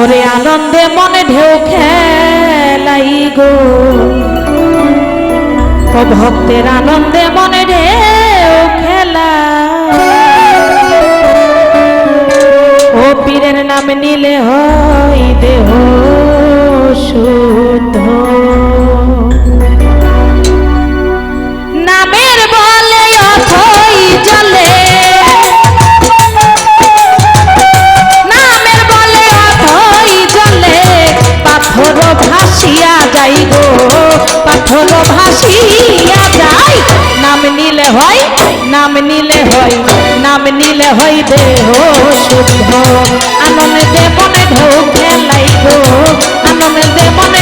ওরে আনন্দে মনে ঢেউ খেলাই গো। ও ভক্তের আনন্দে মনে ঢেউ খেলা ও পীরের নাম নিলে হয় দেহ। নিলে হয়, নাম নিলে হয়, নাম নিলে হয় দেহ শুদ্ধ। আনন্দে মনে ঢোক খেলাই আনন্দে মনে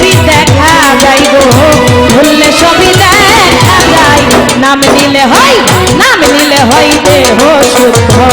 নাম নিলে হয় নাম নিলে হয় দেহ শুদ্ধ